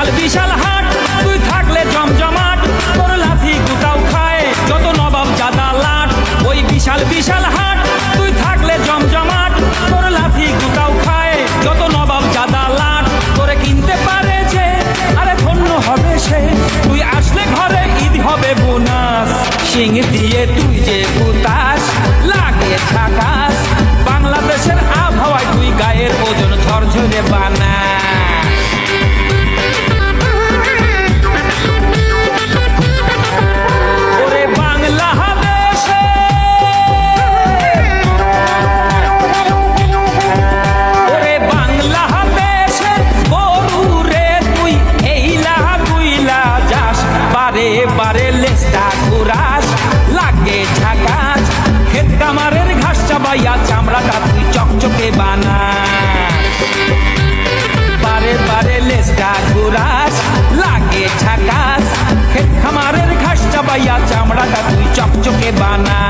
বিশাল বিশাল হাট তুই থাকলে জমজমাট। তোর লাথি গুটাও খায়, যত নবাব জাদা লাট। ওই বিশাল বিশাল হাট তুই থাকলে জমজমাট। তোর লাথি গুটাও খায়, যত নবাব জাদা লাট। তোরে কিনতে পারে যে, আরে ধন্য হবে সে। তুই আসলে ঘরে ঈদ হবে বোনাস। সিং দিয়ে তুই যে কুতাস লাগে ঝাকাস বাংলাদেশের আবহাওয়ায় তুই গায়ের ওজন ঝরঝরে বানা চাবাইয়া চামড়াটা তুই চকচকে বানা। বারে বারে লেজটা ঘুরাস, লাগে ঝাকাস। খেত খামারের ঘাস চাবাইয়া চামড়াটা তুই চকচকে বানা।